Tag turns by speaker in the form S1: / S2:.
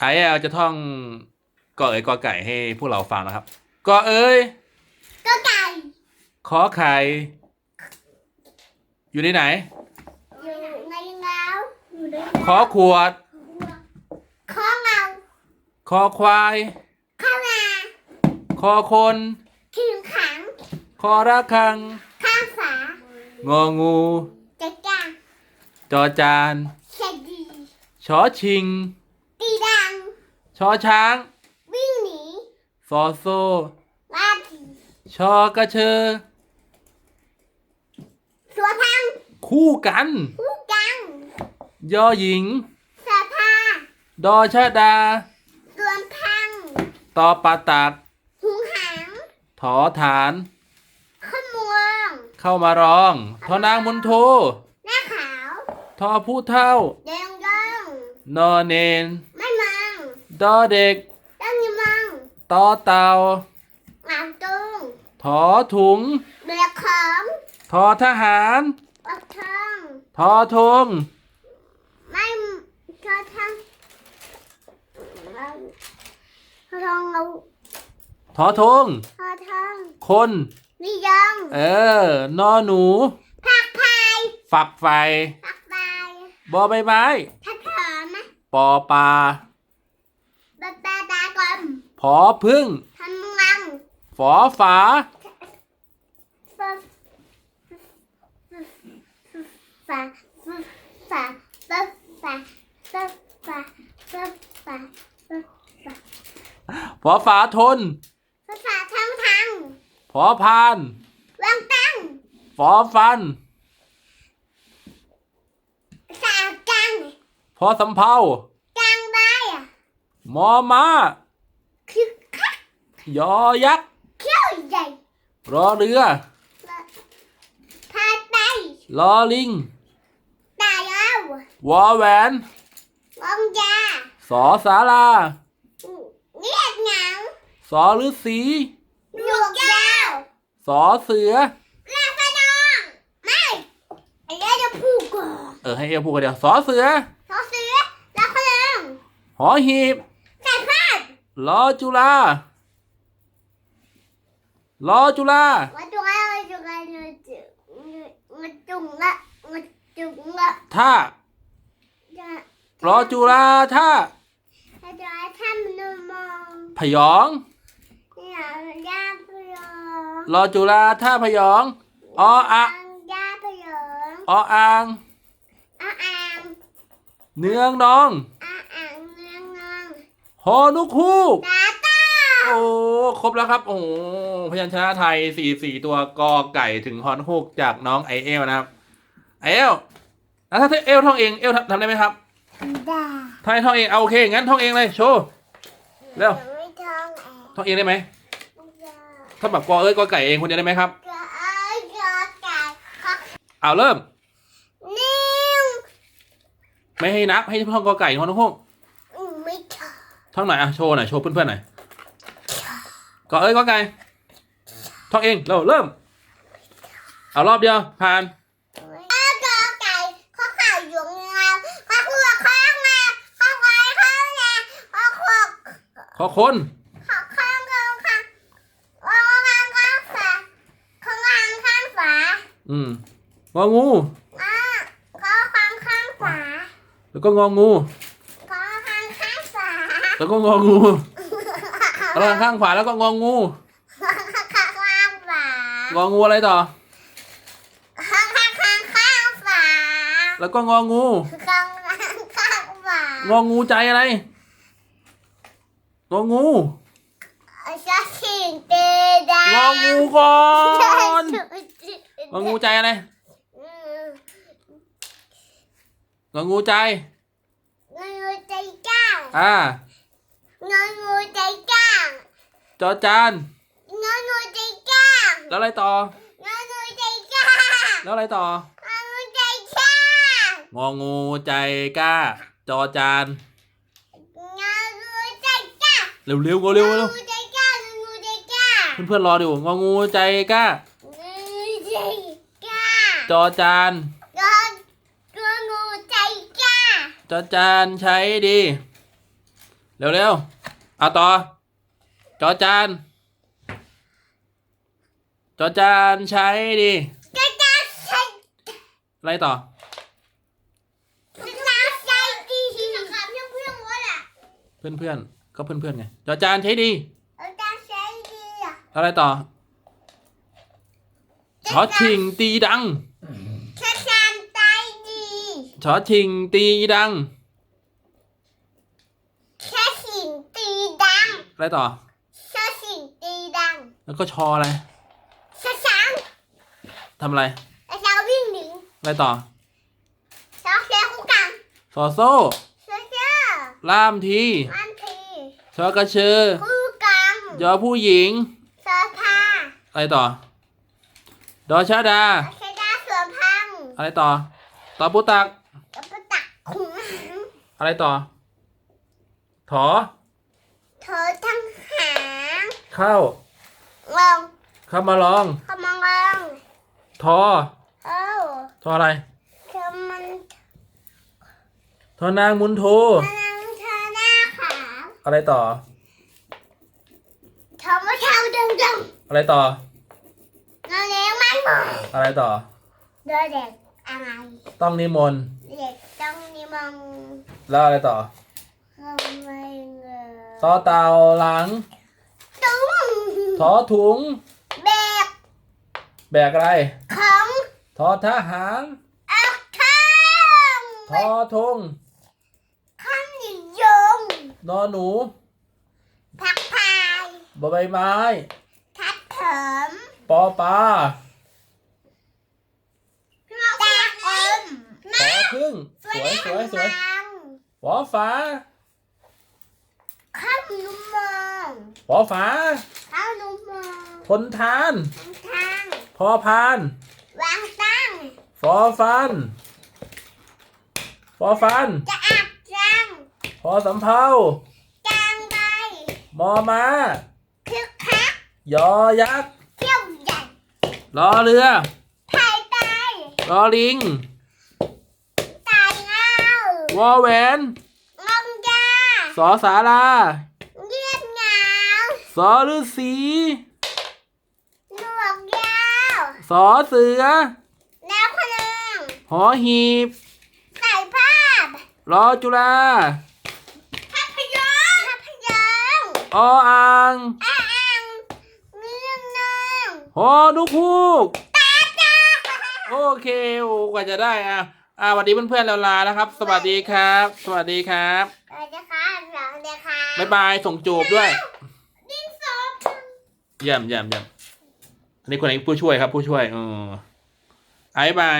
S1: ไอ้เอาจะท่องกอเอ๋ยกอไก่ให้พวกเราฟังนะครับกอเอ๋ย
S2: ก็ไก่
S1: ขอไข่อยู่ที่ไหน
S2: อยู่ในเงาอยู่ใน
S1: ขอขวด
S2: ข้อเงา
S1: คอควาย
S2: ข้าวนา
S1: คอคน
S2: ขิงขัง
S1: คอระฆัง
S2: ข้าวฝาง
S1: องู
S2: จะจ้า
S1: จอจาน
S2: เฉดี
S1: ชอชิง
S2: ตีดัง
S1: ชอช้าง
S2: วิ่งหนี
S1: ซอโซ
S2: ลาผี
S1: ชอกระเชอ
S2: สัวพัง
S1: คู่กัน
S2: ผู้กัง
S1: ยอหญิง
S2: สะพา
S1: ดอชะดา
S2: ส่วนพัง
S1: ตอปาตัก
S2: หุงหาง
S1: ถอฐาน
S2: ขมวง
S1: เข้ามาร้อง ทอนางมุนโท
S2: หน้าขาว
S1: ทอผู้เท่า
S2: แดงดง
S1: นอเนน
S2: ไม่มัง
S1: ดอเด็ก
S2: ตั้งยมัง
S1: ตอเต่า
S2: หมาตุง
S1: ถอถุง
S2: เบียของ
S1: ทอทหาร
S2: ปักทอง
S1: ทอทง
S2: ไม่ทอทองทอทองเรา
S1: ทอทง
S2: ทอทอง
S1: คน
S2: นิยัง
S1: เออนอหนู
S2: ผักพาย
S1: ฝักไฟ
S2: ผักใบบ
S1: อใบไม้
S2: ทัดถอนนะ
S1: ปอปลา
S2: บาบาตากล ม
S1: ผอพึ่ง
S2: ทำงัง
S1: ฝอฝา
S2: ฝาฝาฝาฝาฝาฝาฝาฝาฝาฝา
S1: ฝอฝาทน
S2: ภาษาทั้งทั้ง
S1: ผอพาน
S2: วางตั้ง
S1: ฝอฟัน
S2: สากัง
S1: พอสำเภา
S2: กังใบอะ
S1: มอม้า
S2: คือคัก
S1: ยอยักษ์
S2: เขี้ยวใหญ่
S1: รอเรือ
S2: พาไต
S1: ลอลิง
S2: ตายเอา
S1: วอแหวน
S2: วงยา
S1: สอสารา
S2: เงียบเหงา
S1: สอฤาษี
S2: หยวกยาว
S1: สอเสือ
S2: ลาพนองไม่ไอ้เนี้ยจะพูดก่อน
S1: เออให้เอวพูดกันเดียวสอเสือ
S2: ทอเสือลาพนอง
S1: หอหีบ
S2: ใส่พา ด
S1: ลอจุฬาลอจุฬา
S2: มาจุงละมาจุงละมาจุงละมาจุงละ
S1: ท่า
S2: จะ
S1: รอจุฬาท่า
S2: จะจะทำนมอง
S1: พยอง
S2: เนี่ยยาพยอง
S1: รอจุฬาท่าพยองออะ
S2: ยาพยอง
S1: ออ่าง
S2: อาอ่าง
S1: เนืองน้อง
S2: อาอ่างเนืองนอง
S1: ฮอนุคูก
S2: ตาตา
S1: โอ้ครบแล้วครับ โอ้โหพยัญชนะไทยสี่สี่ตัวกอไก่ถึงฮอนฮูกจากน้องไอเอลนะครับ ไอเอลแล้วถ้าเอลท่องเองเอลทำทำได้ไหมครับ
S2: ดา
S1: ถ้าให้ท่องเองเอาโอเคงั้นท่องเองเลยโชว์เร็ว
S2: ไม่ท้องแอ
S1: ท่องเองได้ไหม
S2: บ
S1: ถ้าแบบกอเอ้ยกอไก่เองคนเดียวได้ไหมครับ
S2: กระไอ้กระไก่ข้อ
S1: เอาเริ่ม
S2: นิ้ว
S1: ไม่ให้นับให้ท่องกอไก่ฮอนฮูก
S2: ไม่ท้อง
S1: ท่องหน่อยอะโชว์หน่อยโชว์เพื่อนๆหน่อยก็เอ้ยก็ไงท่องเองเราเริ่ม เอารอบเดียวผ่าน
S2: ขอคนขอืมงองูงอควา
S1: ม
S2: ข้างขวา
S1: แล้วก็งองู แล้วก็งองูแล้วข้างขวาแล้วก็งองู
S2: ข้างข้างข้างฝาง
S1: องูอะไรต่อ
S2: ข้างข้างข้างข้างฝา
S1: แล้วก็งองู
S2: ข้างข้างข้างฝาง
S1: องูใจอะไร งองู
S2: ชาชิงเตดาง
S1: องูก่อนงองูใจอะไรงองูใจ
S2: งองูใจกล้าง
S1: อ่า ง
S2: องูใจกล้าง
S1: จอจาน
S2: งองูใจกล้าง
S1: แล้วอะไรต่อ
S2: งองูใจกล้าง
S1: แล้วอะไรต่อ
S2: งองูใจกล้าง
S1: งองูใจกล้า จอจาน
S2: งองูใจกล้าง
S1: เร็วเร็วๆเร็วๆเร็ว
S2: งองูใจกล้างงองูใจกล้าง
S1: เพื่อนๆรอดูงองูใจกล้า
S2: งองูใจกล้าง
S1: จอจาน
S2: งององูใจกล้าง
S1: จอจานใช้ดี เร็วเร็วๆเอาต่อ จอจาน จอจานใช้ดิ
S2: จะจะใช้
S1: อะไรต่อ
S2: จะจะใช้ดีนะครับเพื่อนเพื่อนว่าล่ะ
S1: เพื่อนเพื่อนๆก็เพื่อนเพื่อนๆไง จอจานใช้ดี
S2: จะจะใช้ดีอะ
S1: อะไรต่อชอชิงตีดัง
S2: จะจานใจดี
S1: ชอชิงตีดัง
S2: แค่สิ่งตีดัง
S1: อะไรต่อ
S2: แค่สิ่งตีดัง
S1: แล้วก็ชออะไร
S2: ช้าช้าง
S1: ทำอะไร
S2: แล้วช้างวิ่งหนี
S1: อะไรต่อ
S2: ช้างเสียคู่กัน
S1: ซอโซ่
S2: เชื่อเชื่อ
S1: ล่ามที
S2: มันที
S1: ชอกระเชอ
S2: คู่กัน
S1: ยอผู้หญิง
S2: เสื้อผ้า
S1: อะไรต่อ ดอชาดา
S2: ใช้ได้สวนพัง
S1: อะไรต่อต่อปุตัก
S2: กับประตักขุง
S1: อะไรต่อถอ
S2: เธอทั้งหาง
S1: เข้า
S2: ลอง
S1: เข้ามาลอง
S2: ขมองลอง
S1: ทอ
S2: เอ้า
S1: ทออะไร
S2: เธอมัน
S1: ทอนางมุนโท
S2: กำลังเธอหน้าขาว
S1: อะไรต่อ
S2: เธอไม่เท่าดึงดึง
S1: อะไรต่อ
S2: เราเลี้ยงมันหมด
S1: อะไรต่อ
S2: เด็กเด็กอะไร
S1: ต้องนิมนต์
S2: เด็กต้องนิมัง
S1: แล้วอะไรต่อ
S2: ทำไมเง
S1: ต่อเต่าหลัง
S2: ตุ้ง
S1: ทอถุง
S2: แบก
S1: แบกอะไร
S2: ของ
S1: ทอทหาร
S2: อักข้าง
S1: ทอทง
S2: ข้างนิยม
S1: นอหนู
S2: ผักพาย
S1: บใบไม้
S2: ทัดเถิม
S1: ปอปลา
S2: ตาอม
S1: ขอพึ่งสวยสวยสวยหวฟ้า
S2: ข้าวนุ่มมอง
S1: หวอฟ้า
S2: ข้าวนุ่มมอง
S1: ทนทาน
S2: ทาง
S1: พอพาน
S2: วางตั้ง
S1: ฟอฟัน ฟอฟัน
S2: จะอักจัง
S1: พอสำเพา
S2: จางใบ
S1: มอม้า
S2: คึกคัก
S1: ยอยักษ์
S2: เที่ยวใหญ่
S1: รอเรือ
S2: ไทยไต
S1: รอลิง
S2: ตายเงาว
S1: อแหวน
S2: งงยา
S1: สอสารา
S2: เยียดเหงา
S1: สอฤาษี
S2: หนวกยาว
S1: สอเสือ
S2: แนวขนึง
S1: หอหีบ
S2: ใส่ภาพ
S1: รอจุฬา
S2: ภาพยนตร์ภาพยนตร์
S1: ออ่าง
S2: อ่างเรื่องนึง
S1: หอนุพูก
S2: ตาจ้า
S1: โอเคโอ้กว่าจะได้อะอ่าสวัสดีเพื่อนๆเราลาแล้วครับ สวัสดีครับ สวัสดีครับ
S2: สวัสดีค่ะสวัสดีค่ะ
S1: บ๊ายบายส่งจูบด้วย
S2: ดินสอ
S1: เยี่ยมเยี่ยมเยี่ยมอันนี้คนไหนผู้ช่วยครับ ผู้ช่วย อือไอ้บาย